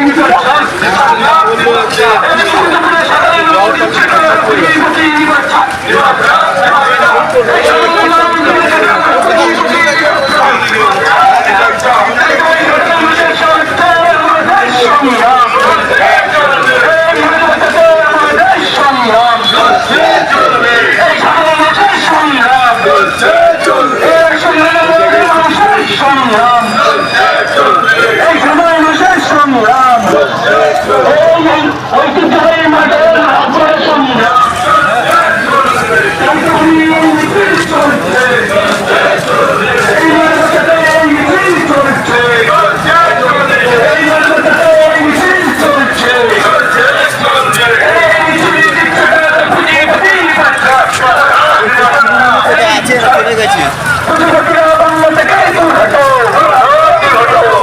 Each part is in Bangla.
Thank you. এই ঐতিহ্যবাহী মাঠের আপনার সংগ্রাম চলছে এই মাঠটাতে এই মিছিল চলছে এই মাঠটাতে এই মিছিল চলছে এই মিছিল দিচ্ছে খুঁজে খুঁজেই পাচ্ছে আছে চলে গেছে পুঁজিপতিরা বাংলা থেকে দূর হটো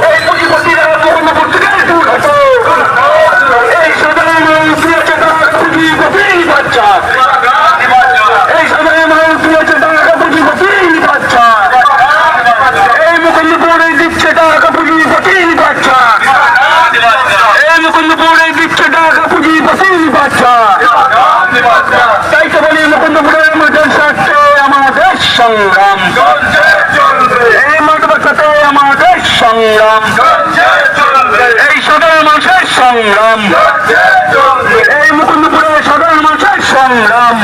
এই পুঁজিপতিরা মোহাম্মদপুর থেকে দূর হটো এই সাধারণ মানুষ দিয়েছে টাকা পুঁজিপতিই বাচ্চা এই সাধারণ মানুষ দিয়েছে টাকা পুঁজিপতিই বাচ্চা এই মুকুন্দপুরে দিচ্ছে টাকা পুঁজিপতিই বাচ্চা এই মুকুন্দপুরে দিচ্ছে টাকা পুঁজিপতিই বাচ্চা তাই তো বলি মুকুন্দপুরের মাঠের স্বার্থে আমাদের সংগ্রাম এই মাঠ বাঁচাতে আমাদের সংগ্রাম। এই সাধারণ মানুষের সংগ্রাম। এই মুকুন্দপুরের সাধারণ মানুষের সংগ্রাম।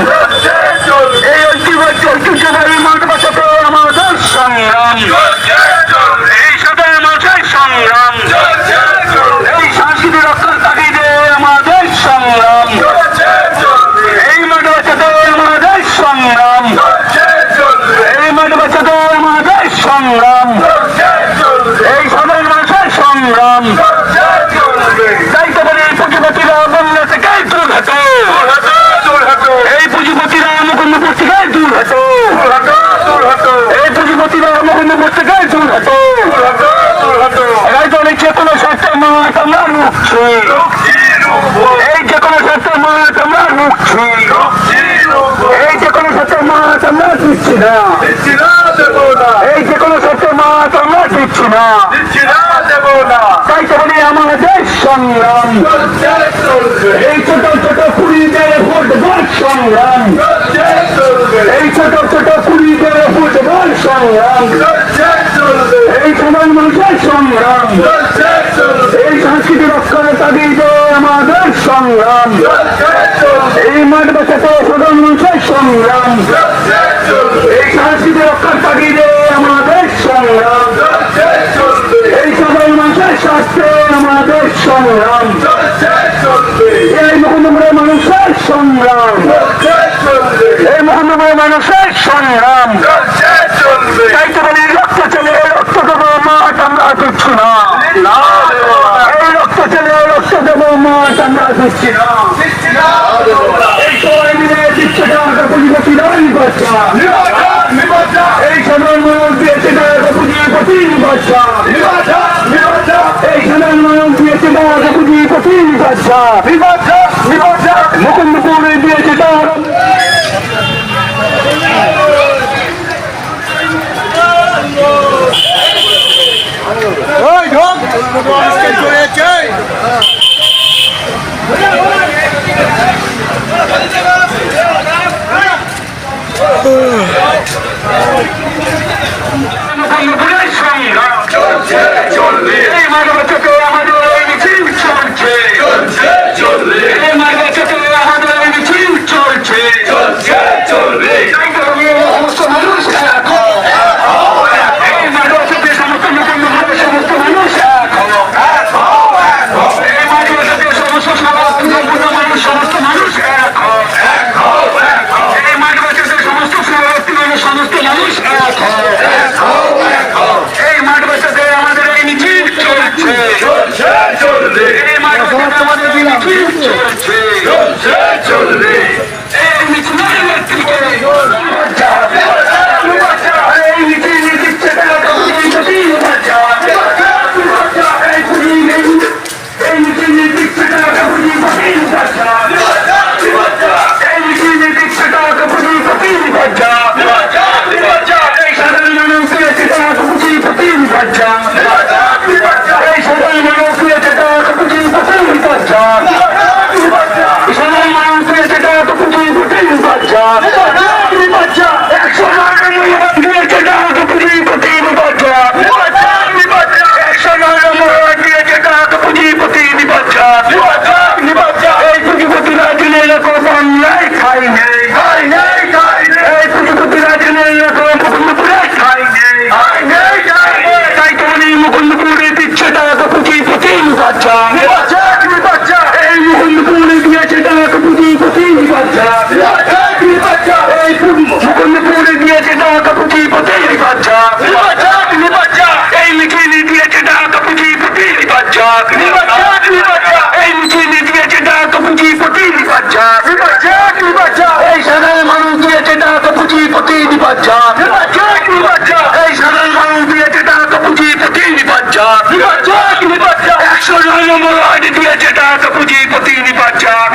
এই ঐতিহ্য ঐতিহ্যবাহী মাঠ বাঁচাতে আমাদের সংগ্রাম এই সাধারণ মানুষের সংগ্রাম এই সংস্কৃতি রক্ষার তাগিদে আমাদের সংগ্রাম এই মাঠ বাঁচাতে আমাদের সংগ্রাম এই মাঠ বাঁচাতে আমাদের সংগ্রাম এই সাধারণ মানুষের সংগ্রাম তাই তো বলি পুঁজিপতিরা বাংলা থেকে দূর হতো এই পুঁজিপতিরা মুকুন্দপুর থেকে দূর হতো এই পুঁজিপতিরা মুকুন্দপুর থেকে দূর হতো রাজধানী যে কোনো স্বার্থে রুখছি এই যে কোনো স্বার্থে মাঠ আমরা রুখছি এই যে কোনো স্বার্থে মাঠ আমরা দিচ্ছি না। এই যে কোনো স্বার্থে মাঠ আমরা দিচ্ছি না। তাই তো বলি আমাদের সংগ্রাম। এই ছোট ছোট কুড়িদের ফুটবল সংগ্রাম। এই ছোট ছোট কুড়িদের ফুটবল সংগ্রাম। এই সমাজ মানুষের সংগ্রাম। এই সংস্কৃতি রক্ষার তাগিদে আমাদের সংগ্রাম। এই মাঠ বাঁচাতে সাধারণ মানুষের সংগ্রাম। এই সংস্কৃতি রক্ষার তাগিদে আমাদের সংগ্রাম। এই সাধারণ মানুষের স্বার্থে আমাদের সংগ্রাম। এই মুকুন্দপুরের মানুষের সংগ্রাম। এই মুকুন্দপুরের মানুষের সংগ্রাম। তাই তো বলি রক্ত চলে রক্ত দেবো, মাঠ আমরা দিচ্ছি না এই রক্ত চলে রক্ত দেবো মাঠ আমরা দিচ্ছি না এই সবাই মিলে দিচ্ছে টাকা পুঁজিপতি নয় এই সাধারণ মানুষ দিয়েছে পুঁজিপতি বাচ্চা এই সাধারণ মানুষ দিয়েছে টাকা পুঁজিপতি বাচ্চা মুকুন্দপুরে দিয়েছে টাকা ওই ঢোক। আজকে চলেছে মুকুন্দপুরের সংগ্রাম এই ওয়ার্ড দিয়েছে ডাক পুঁজিপতি নিবাদ যাক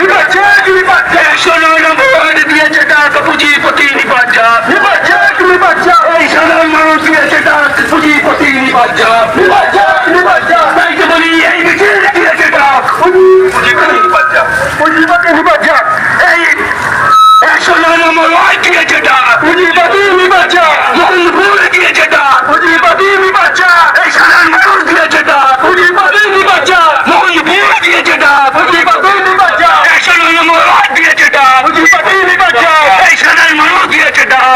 একশো নয় নম্বর ওয়ার্ড দিয়েছে ডাক পুঁজিপতি নিবাদ যাক এই সাধারণ মানুষ দিয়েছে ডাক পুঁজিপতি নিবাদ যাক নিবাদ যাক নিবাদ যাক তাই তো বলি এই মিছিল দিয়েছে ডাক পুঁজিপতি নিবাদ যাক পুঁজিপতি নিবাদ যাক এই একশো নয় নম্বর ওয়ার্ড দিয়েছে ডাক পুঁজিপতি নিবাদ যাক মোহনপুর দিয়েছে ডাক পুঁজিপতি নিবাদ যাক এই সাধারণ মানুষ দিয়েছে ডাক পুঁজিপতি নিবাদ যাক মোহনপুর দিয়েছে ডাক পুঁজিপতি নিবাদ যাক একশো নয় নম্বর ওয়ার্ড দিয়েছে ডাক পুঁজিপতি নিবাদ যাক এই সাধারণ মানুষ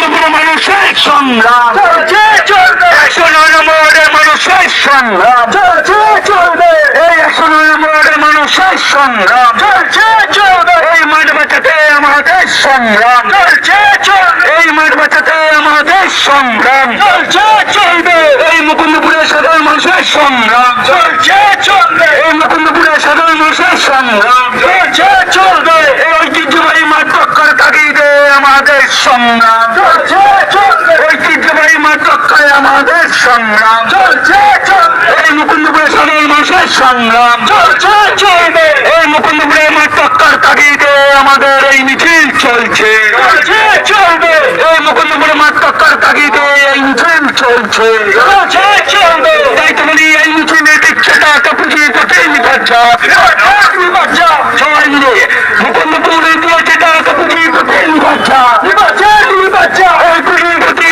চলছে চলবে মোহাম্মদপুর মানুষের সংগ্রাম চলছে চলবে একশো নয় নম্বরের মানুষের সংগ্রাম চলছে চলবে এই একশো নয় নম্বরের মানুষের সংগ্রাম চলছে চলবে এই মাঠ বাঁচাতে আমাদের সংগ্রাম চলছে চলবে এই মাঠ বাঁচাতে আমাদের সংগ্রাম চলছে চলবে এই মুকুন্দপুরের সাধারণ মানুষের সংগ্রাম চলছে চলবে এই মুকুন্দপুরের সাধারণ মানুষের সংগ্রাম চলছে চলবে এই ঐতিহ্যবাহী মাঠ রক্ষার তাগিদে আমাদের সংগ্রাম। ঐতিহ্যবাহী মাঠ আমাদের সংগ্রাম। এই মুকুন্দপুরের সাধারণ মানুষের সংগ্রাম। এই মুকুন্দপুরের মাঠ তাগিদে আমাদের এই মিছিল চলছে। এই মুকুন্দপুরের মাঠ তাগিদে এই মিছিল চলছে। তাই তো বলি এই মিছিলে দিচ্ছে টাকা পুঁজি কোথায় নিবাচ্চা সবাই মিলে মুকুন্দপুরে কোথায় নিবাচ্চা নিবাচ্চা নিবাচ্চা এই পুঁজিপতি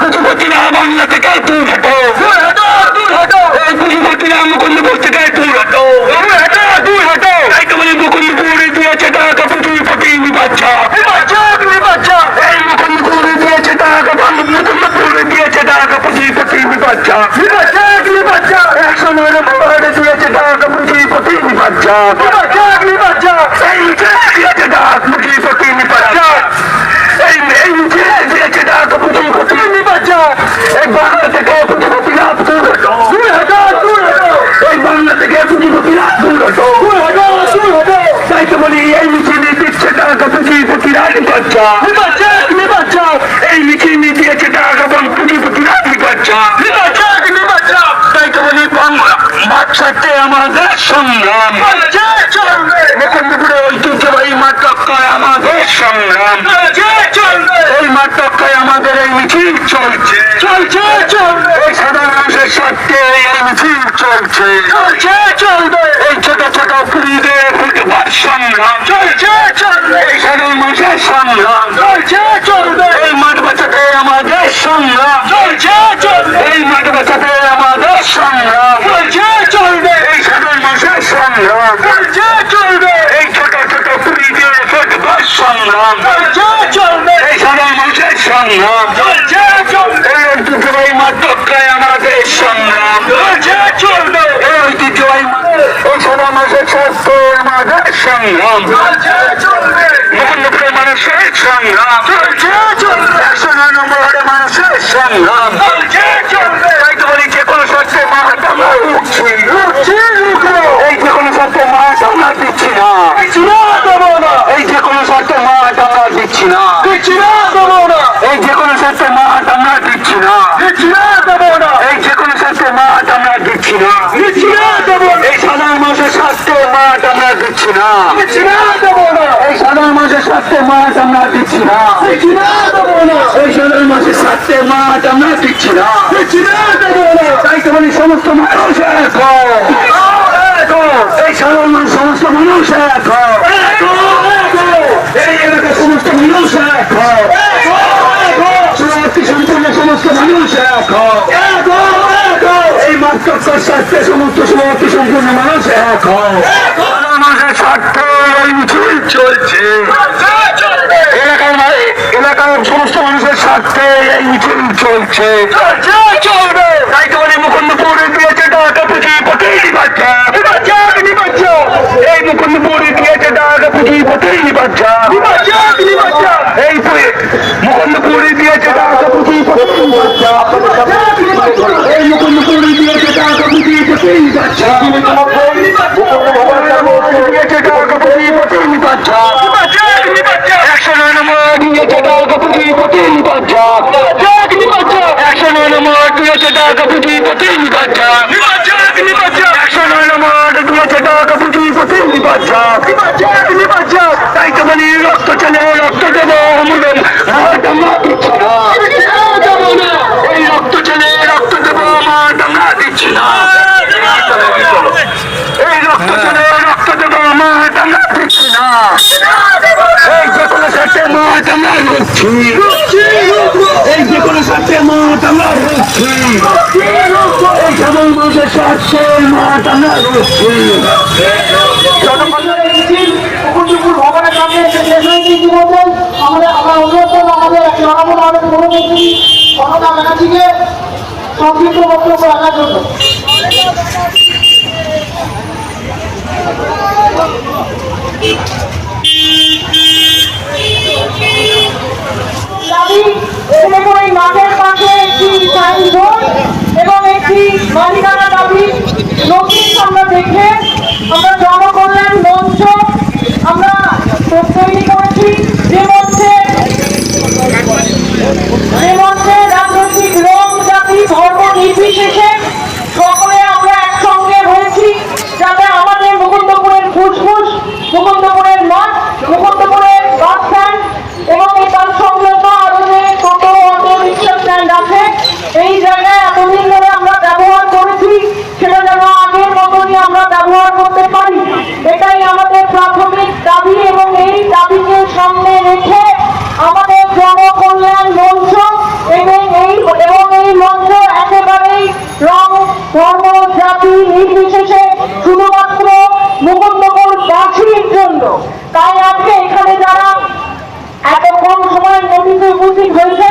পুঁজিপতিরা বাংলা থেকে দূর হটো দূর হটো দূর হটো এই পুঁজিপতিরা মুকুন্দপুর থেকে দূর হটো দূর হটো দূর হটো তাই তো বলি মুকুন্দপুরে দিয়েছে টাকা পুঁজিপতি নিবাচ্চা নিবাচ্চা নিবাচ্চা এই মুকুন্দপুরে দিয়েছে টাকা মুকুন্দপুরে দিয়েছে টাকা পুঁজিপতি নিবাচ্চা নিবাচ্চা নিবাচ্চা একশো নয় নম্বরে দিয়েছে টাকা পুঁজিপতি নিবাচ্চা নিবাচ্চা নিবাচ্চা এই দিয়েছে টাকা পুঁজিপতি নিবাচ্চা এই এই দিয়েছে টাকা পুঁজিপতি নিবাচ্চা এই বাংলা থেকে পুঁজিপতিরা দূর হটো দূর হটো দূর হটো এই বাংলা থেকে পুঁজিপতিরা দূর হটো দূর হটো দূর হটো তাই তো বলি এই মিছিলে দিচ্ছে টাকা পুঁজিপতিরা নিবাচ্চা নিবাচ্চা নিবাচ্চা এই মিছিলে দিয়েছে টাকা পুঁজিপতিরা নিবাচ্চা নিবাচ্চা নিবাচ্চা তাই তো বলি বাংলা বাচ্চাতে আমাদের সংগ্রাম মুকুন্দপুরে ঐতিহ্যবাহী মাঠ রক্ষায় আমাদের সংগ্রাম এই মাঠ রক্ষায় আমাদের এই মিছিল চলছে চলছে চলবে এই সাধারণ মানুষের স্বার্থে এই মিছিল চলছে চলছে চলবে এই ছোট ছোট পুরীদের ফুটপাত সংগ্রাম চলছে চলবে এই মানুষের সংগ্রাম চলবে এই মাঠ বাঁচাতে আমাদের সংগ্রাম চলবে এই মাঠ বাঁচাতে আমাদের সংগ্রাম চলবে এই সাধারণ মানুষের সংগ্রাম চলবে এই ছোট ছোট পুরীদের ফুটপাত সংগ্রাম চলবে এই সাধারণ মানুষের সংগ্রাম এই ঐতিহ্যবাহী রক্ষায় আমাদের সংগ্রাম চলবে এই ঐতিহ্যবাহী এই সাধারণ মানুষের স্বাস্থ্য আমাদের সংগ্রাম চলছে চলবে মুকুন্দপুরের মানুষের সংগ্রাম একশো নয় নম্বরের মানুষের সংগ্রাম তাই তো বলি যে কোনো সত্যে মাঠ উঠছি উঠছি এই যে কোনো মাঠ আমরা দিচ্ছি না এই যে কোনো সত্যে মাঠ আমরা দিচ্ছি না। এই যে কোনো সত্যে মাঠ আমরা দিচ্ছি না। এই যে কোনো আমরা দিচ্ছি না এই সাধারণ মানুষের স্বাস্থ্য আমরা দিচ্ছি না। এই সাধারণ মানুষের স্বাস্থ্য মাঠ আমরা দিচ্ছি না। এই সাধারণ মানুষের স্বাস্থ্য মাঠ আমরা দিচ্ছি না। তাই তো বলি সমস্ত মানুষ এক। এই সাধারণ সমস্ত মানুষ এক। এই এলাকার সমস্ত মানুষ এক সম্পূর্ণ সমস্ত মানুষ এক। এই মাত্র স্বাস্থ্যের সমস্ত সমাজ সম্পূর্ণ মানুষ এক মানুষের স্বার্থে এই মিছিল চলছে। এলাকার এলাকার সমস্ত মানুষের স্বার্থে এই মিছিল চলছে। চলবে। তাই তো মানে মুকুন্দপুরে দিয়েছে টাকা পুঁজি পথেই বাচ্চা এই মুকুন্দপুরে দিয়েছে টাকা পুঁজি পথেই বাচ্চা এই পু- মুকুন্দপুরে দিয়েছে টাকা পুঁজি পথেই বাচ্চা এই মুকুন্দপুরে দিয়েছে টাকা পুঁজি পথেই বাচ্চা দিয়েছে টাকা পুঁজি পথেই বাচ্চা একশো নয় নম্বর দিয়েছে টাকা পুঁজি পথেই বাচ্চা একশো নয় নম্বর দিয়েছে টাকা পুঁজি পথেই বাচ্চা একশো নয় নম্বর দিয়েছে টাকা পুঁজি পথেই বাচ্চা তাই তো বলি রক্ত চলে রক্ত দেবো মুরম আমরা দিচ্ছি না এই রক্ত চলে রক্ত দেবো আমরা দিচ্ছি না এই রক্ত চলে রক্ত দেবো আমরা দিচ্ছি না এই যে কোনো সাথে মাঠ আমরা রুখছি এই যে কোনো সাথে মাঠ আমরা রুখছি এই সাধারণ মানুষের স্বার্থে মাঠ আমরা আমাদের আমরা অনুরোধ আমাদের জনগণ আমাদের মুখ্যমন্ত্রী মমতা ব্যানার্জিকে সংক্ষিপ্ত বক্তব্য রাখার জন্য। দাবি এবং ওই মাঠের পাশে একটি সাইনবোর্ড এবং একটি মালিকানা দাবি নোটিশ আমরা দেখে আমরা জনকল্যাণ মঞ্চ আমরা তৈরি করেছি যে মঞ্চে যে মঞ্চে রাজনৈতিক রং জাতি ধর্ম নির্বিশেষে সকলে আমরা একসঙ্গে হয়েছি যাতে আমাদের মুকুন্দপুরের ফুসফুস মুকুন্দপুরের মাঠ মুকুন্দপুরের বাস স্ট্যান্ড এবং এই তার সংলগ্ন আরও যে টোটো অটো রিক্সা স্ট্যান্ড আছে এই জায়গায় এতদিন ধরে আমরা ব্যবহার করেছি সেটা যেন আগের মতনই আমরা ব্যবহার করতে পারি এটাই আমাদের প্রাথমিক দাবি এবং এই দাবিকে সামনে রেখে আমাদের জনকল্যাণ মঞ্চ এবং এই এবং এই মঞ্চ একেবারেই রং ধর্ম জাতি নির্বিশেষে শুধুমাত্র মুকুন্দপুর বাসীর জন্য তাই আজকে এখানে যারা এত কম সময়ের নোটিশে উপস্থিত হয়েছে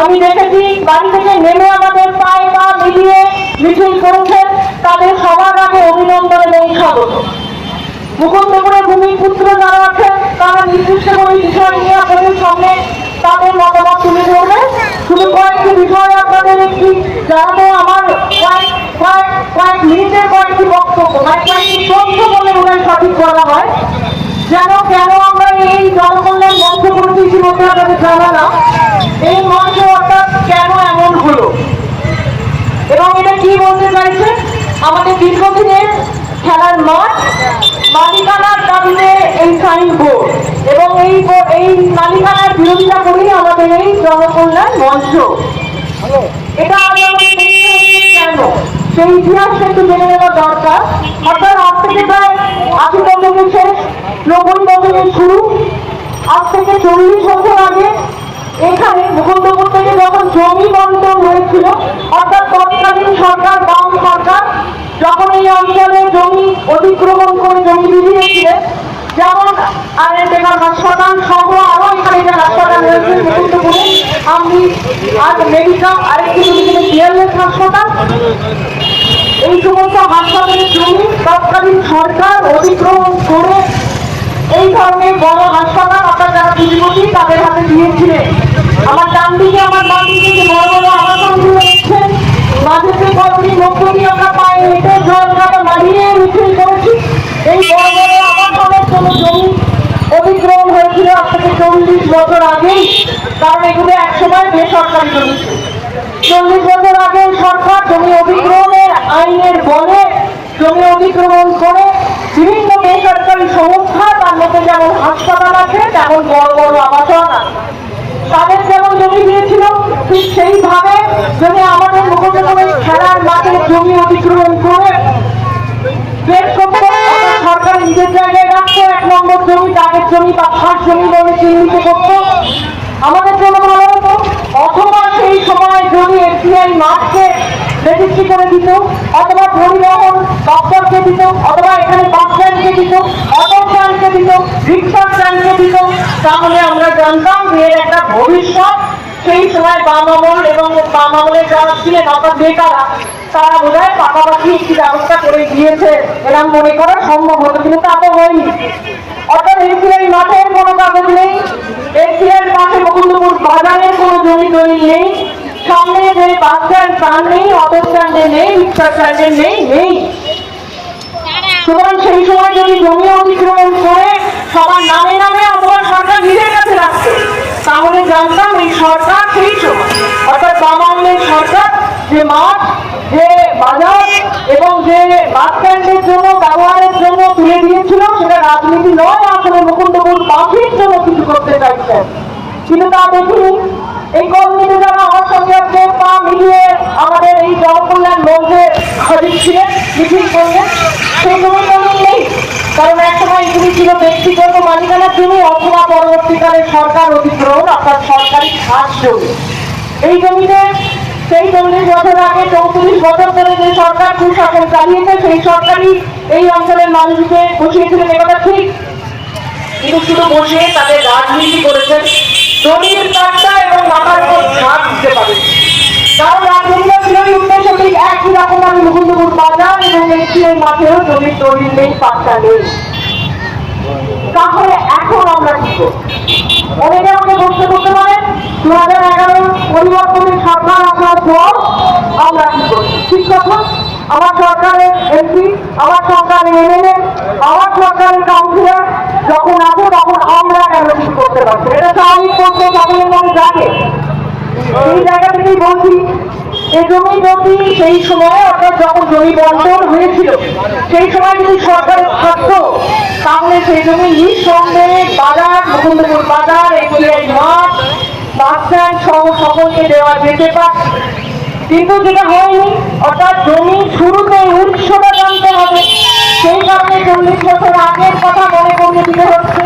আমি দেখেছি বাড়ি থেকে নেমে আমাদের পায়ে পা মিলিয়ে মিছিল করেছেন তাদের সবার আগে অভিনন্দন এবং স্বাগত মুকুন্দপুরের ভূমিপুত্র যারা আছেন তারা নির্দিষ্ট কোনো বিষয় নিয়ে আপনাদের সামনে তাদের মতামত তুলে ধরবে শুধু কয়েকটি বিষয় আপনাদের একটি জানাব আমার কয়েক কয়েক কয়েক মিনিটের কয়েকটি মানে তথ্য বলে হয় সঠিক করা হয়। যেন কেন আমরা এই জনকল্যাণ মঞ্চ করেছি ইতিমধ্যে আপনাদের জানালাম এই মঞ্চ অর্থাৎ কেন এমন এবং এটা কি বলতে চাইছে? আমাদের দীর্ঘদিনের খেলার মাঠ, মালিকানার দাবিতে এই সাইন বোর্ড। এবং এই এই মালিকানার বিরোধিতা করেই আমাদের এই জনকল্যাণ মঞ্চ। এটা হবে কেন? সেই ইতিহাসটা একটু জেনে নেওয়া দরকার। অর্থাৎ আজ থেকে প্রায় আশি দশকের শেষ, নব্বই দশকের শুরু। আজ থেকে চল্লিশ বছর আগে এখানে মুকুন্দপুর থেকে যখন জমি বন্টন হয়েছিল, অর্থাৎ তৎকালীন সরকার, বাম সরকার, যখন এই অঞ্চলে জমি অতিক্রমণ করে জমি দিয়েছিলেন, যেমন আর বেকার হাসপাতাল সহ আরও এখানে যে হাসপাতাল রয়েছে মুকুন্দপুরে, আমি আর মেডিকা আরেকটি হাসপাতাল। এই সমস্ত হাসপাতালের জমি তৎকালীন সরকার অতিক্রমণ করে এই ধরনের বড় হাসপাতাল আপনার যারা পুঁজিপতি, তাদের হাতে দিয়েছিলেন আমার ডান দিকে, আমার বাম দিকে যে বড় বড় আবাসনগুলো দেখছেন মাঝে যে কয়েকটি দিয়ে আমরা পায়ে হেঁটে জল মারিয়ে মিছিল করেছি এই বড় বড় আবাসনের কোনো জমি হয়েছিল আজ থেকে চল্লিশ বছর আগেই, কারণ এগুলো একসময় বেসরকারি জমি ছিল। চল্লিশ বছর আগে সরকার জমি অধিগ্রহণের আইনের বলে, জমি অধিগ্রহণ করে বিভিন্ন বেসরকারি সংস্থা তার মধ্যে যেমন হাসপাতাল আছে, তেমন বড় বড় আবাসন তাদের যেমন জমি দিয়েছিল, ঠিক সেইভাবে যদি আমাদের মুখোমুখি খেলার মাঠে জমি অধিগ্রহণ করে বেশ করতে সরকার নিজের জায়গায় রাখতো, এক নম্বর জমি দাগের জমি বা খাস জমি বলে চিহ্নিত করতো। আমাদের জন্য ভালো হতো অথবা সেই সময় জমি এফসিআই মাঠকে রেজিস্ট্রি করে দিত, অথবা পরিবহন দপ্তরকে দিত, অথবা এখানে বাস স্ট্যান্ডকে দিত অটো স্ট্যান্ডকে দিত রিক্সা স্ট্যান্ডকে দিত, তাহলে আমরা জানতাম যে একটা ভবিষ্যৎ। সেই সময় বাম আমল এবং বাম আমলের যারা ছিলেন, অর্থাৎ বেকারা তারা বোধ হয় পাকাপাকি একটি ব্যবস্থা করে দিয়েছে। এরকম মনে করা সম্ভব হতো, কিন্তু তা তো হয়নি। অর্থাৎ এনসিআই মাঠের কোনো কাগজ নেই। এনসিআর পাশে মুকুন্দপুর বাজারের কোনো জমি দলিল নেই। সামনে যে বাস স্ট্যান্ড তার নেই অটো স্ট্যান্ডে নেই রিক্সা স্ট্যান্ডে নেই নেই। সুতরাং সেই সময় যদি জমি অতিক্রমণ করে, সবার নামে নামে অথবা সরকার নিজের কাছে রাখতো তাহলে জানতাম এই সরকার সেই সময়। অর্থাৎ বাম সরকার, যে মাঠ, যে এবং যে বাস স্ট্যান্ডের জন্য, ব্যবহারের জন্য তুলে দিয়েছিল, সেটা রাজনীতি নয়, আসলে মুকুন্দপুর বাসীর জন্য কিছু করতে চাইছেন কিন্তু তা দেখিনি, এই কর্মীতে যারা আমার সঙ্গে আজকে পা মিলিয়ে আমাদের এই জনকল্যাণ মঞ্চে হাজির ছিলেন, মিছিল করলেন। সেই জমি জমি নেই, কারণ একসময় এগুলি ছিল ব্যক্তিগত মালিকানার জমি অথবা পরবর্তীকালে সরকার অধিগ্রহণ, অর্থাৎ সরকারি খাস জমি এই জমিতে সেই চল্লিশ বছর আগে চৌত্রিশ বছর ধরে যে সরকার সুশাসন চালিয়েছে, সেই সরকারই এই অঞ্চলের মানুষকে বসিয়েছিলেন একথা ঠিক। কিন্তু শুধু বসে তাদের রাজনীতি করেছেন, জমির কাটটা এবং মাথার উপর ছাদ দিতে পারে কারণ রাজনীতিটা ছিল এই উদ্দেশ্য ঠিক একই রকম আমি মুকুন্দপুর বাজার এবং এনসিআই মাঠেও জমির দলিল নেই, পাট্টা নেই। তাহলে এখন আমরা কি করব? অনেকে আমাকে বলতে করতে পারেন দু হাজার এগারো পরিবর্তনের সরকার আসার পর আমরা কি করছি ঠিক কথা? আমার সরকারের এমপি আমার সরকারের এমএলএ আমার সরকারের কাউন্সিলর যখন আছে তখন আমরা কেন কিছু করতে পারছি। এটা স্বাভাবিক করতে সকলের মনে জাগে এই জায়গা থেকেই বলছি জমি সেই অর্থাৎ যখন জমি বন্টন হয়েছিল, সেই সময় যদি সরকার থাকতো, তাহলে সেই জমি নিঃসন্দেহে বাজার, মুকুন্দপুর বাজার এগুলির মাঠ, বাস স্ট্যান্ড সহ সকলকে দেওয়া যেতে পারত কিন্তু যেটা হয়নি, অর্থাৎ জমি শুরুতে উৎসটা জানতে হবে। সেই কারণে চল্লিশ বছর আগের কথা মনে করলে দিতে হচ্ছে।